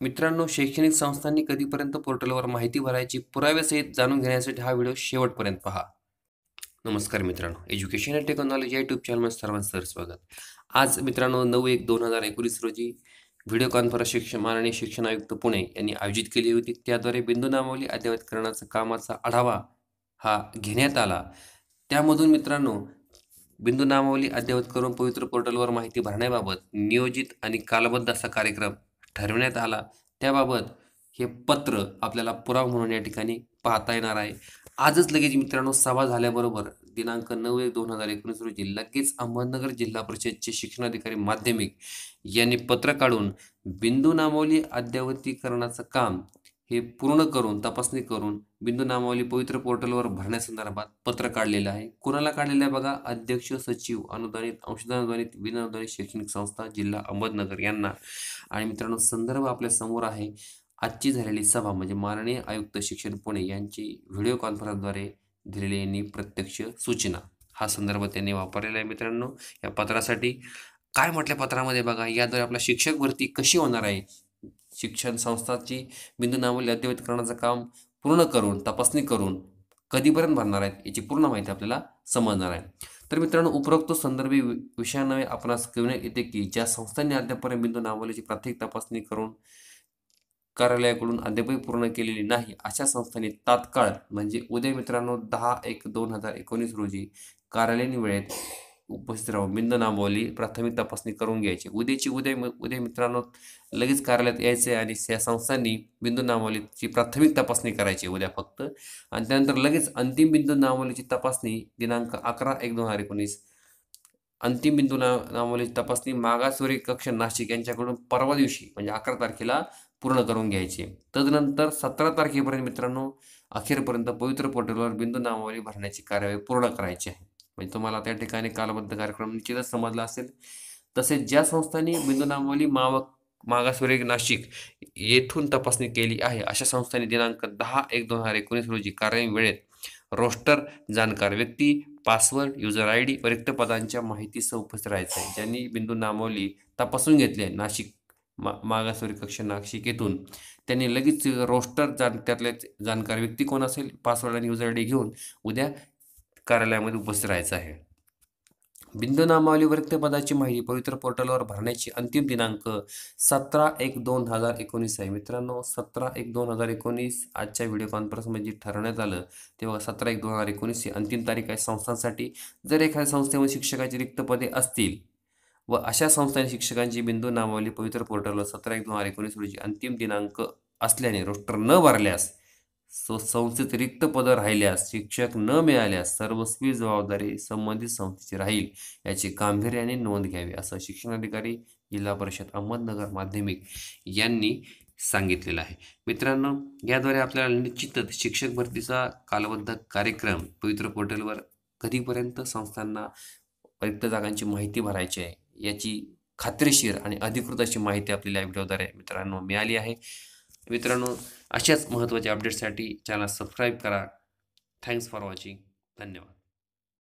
मित्रांनो शैक्षणिक संस्थांनी कधीपर्यंत पोर्टलवर माहिती भरायची पुराव्यासहित जाणून घेण्यासाठी हा व्हिडिओ शेवटपर्यंत पहा. नमस्कार मित्रांनो एज्युकेशन अँड टेक्नॉलॉजी या यूट्यूब चॅनलमध्ये सर्वांचं सर स्वागत. आज मित्रांनो नऊ एक दोन हजार एकोणीस रोजी व्हिडिओ कॉन्फरन्स शिक्षण माननीय शिक्षण आयुक्त पुणे यांनी आयोजित केली होती. त्याद्वारे बिंदू नामावली अद्ययावतकरणाचा कामाचा आढावा हा घेण्यात आला. त्यामधून मित्रांनो बिंदू नामावली अद्ययावत करून पवित्र पोर्टलवर माहिती भरण्याबाबत नियोजित आणि कालबद्ध असा कार्यक्रम ठरवण्यात आला. त्याबाबत हे पत्र आपल्याला पुरावा म्हणून या ठिकाणी पाहता येणार आहे. आजच लगेच मित्रांनो सभा झाल्याबरोबर दिनांक नऊ एक दोन हजार एकोणीस रोजी लगेच अहमदनगर जिल्हा परिषदचे शिक्षणाधिकारी माध्यमिक यांनी पत्र काढून बिंदू नामावली अद्यावतीकरणाचं काम हे पूर्ण करून तपासणी करून बिंदू नामावली पवित्र पोर्टलवर भरण्यासंदर्भात पत्र काढलेलं आहे. कुणाला काढलेलं आहे बघा? अध्यक्ष सचिव अनुदानित अंशदानुदानित विनानुदानित शैक्षणिक संस्था जिल्हा अहमदनगर यांना. आणि मित्रांनो संदर्भ आपल्यासमोर आहे. आजची झालेली सभा म्हणजे माननीय आयुक्त शिक्षण पुणे यांची व्हिडिओ कॉन्फरन्सद्वारे दिलेली यांनी प्रत्यक्ष सूचना. हा संदर्भ त्यांनी वापरलेला आहे मित्रांनो. या पत्रासाठी काय म्हटल्या पत्रामध्ये बघा? याद्वारे आपला शिक्षक भरती कशी होणार आहे? शिक्षण संस्थाची बिंदू नावली अद्ययावतकरणाचं काम पूर्ण करून तपासणी करून कधीपर्यंत भरणार आहेत याची पूर्ण माहिती आपल्याला समजणार आहे. तर मित्रांनो उपरोक्त संदर्भी विषयानवे आपणास कळविण्यात येते की ज्या संस्थांनी अद्यापर्यंत बिंदू नामवल्याची प्राथमिक तपासणी करून कार्यालयाकडून अद्यापही पूर्ण केलेली नाही अशा संस्थांनी तात्काळ म्हणजे उद्या मित्रांनो दहा एक दोन हजार एकोणीस रोजी कार्यालयीन वेळेत उपस्थित राहून बिंदू नामवली प्राथमिक तपासणी करून घ्यायची. उद्याची उद्या उद्या मित्रांनो लगेच कार्यालयात यायचे आणि या संस्थांनी बिंदू नामावलीची प्राथमिक तपासणी करायची उद्या फक्त. आणि त्यानंतर लगेच अंतिम बिंदू नामावलीची तपासणी दिनांक अकरा एक दोन हजार एकोणीस. अंतिम बिंदू ना नामावलीची तपासणी मागासवर्गीय कक्ष नाशिक यांच्याकडून परवा दिवशी म्हणजे अकरा तारखेला पूर्ण करून घ्यायची. तदनंतर सतरा तारखेपर्यंत मित्रांनो अखेरपर्यंत पवित्र पोर्टलवर बिंदू नामावली भरण्याची कार्यवाही पूर्ण करायची आहे. म्हणजे तुम्हाला त्या ठिकाणी कालबद्ध कार्यक्रम निश्चितच समजला असेल. तसेच ज्या संस्थांनी बिंदू नामावली मावक मागासवर्ग नाशिक येथून तपासणी केली आहे अशा संस्थांनी दिनांक दहा एक दोन हजार एकोणीस रोजी कार्य वेळेत रोस्टर जाणकार व्यक्ती पासवर्ड युजर आय डी रिक्त पदांच्या माहितीसह उपस्थित राहायचं. आहे ज्यांनी बिंदू नामावली तपासून घेतली आहे नाशिक मा मागासवर्गीय कक्ष नाशिक येथून त्यांनी लगेच रोस्टर जाण त्यातले जाणकार व्यक्ती कोण असेल? पासवर्ड आणि युजर आय डी घेऊन उद्या कार्यालयामध्ये उपस्थित राहायचं आहे. बिंदू नामावली वृत्तपदाची माहिती पवित्र पोर्टलवर भरण्याची अंतिम दिनांक सतरा एक दोन हजार एकोणीस आहे. मित्रांनो सतरा एक दोन हजार एकोणीस आजच्या व्हिडिओ कॉन्फरन्समध्ये ठरवण्यात आलं तेव्हा सतरा एक दोन हजार एकोणीस ही अंतिम तारीख आहे संस्थांसाठी. जर एखाद्या संस्थेमध्ये शिक्षकाची रिक्त पदे असतील व अशा संस्थांनी शिक्षकांची बिंदू नामावली पवित्र पोर्टलवर सतरा एक दोन हजार एकोणीस रोजी अंतिम दिनांक असल्याने रोस्टर न भरल्यास संस्थेत रिक्त पदं राहिल्यास शिक्षक न मिळाल्यास सर्वस्वी जबाबदारी संबंधित संस्थेची राहील याची गांभीर्याने नोंद घ्यावी असं शिक्षणाधिकारी जिल्हा परिषद अहमदनगर माध्यमिक यांनी सांगितलेलं आहे. मित्रांनो याद्वारे आपल्याला निश्चितच शिक्षक भरतीचा कालबद्ध कार्यक्रम पवित्र पोर्टलवर कधीपर्यंत संस्थांना रिक्त जागांची माहिती भरायची आहे याची खात्रीशीर आणि अधिकृत अशी माहिती आपल्याला या व्हिडिओद्वारे मित्रांनो मिळाली आहे. मित्रांनो अशाच महत्त्वाच्या अपडेट्ससाठी चॅनल सबस्क्राईब करा. थँक्स फॉर वॉचिंग धन्यवाद.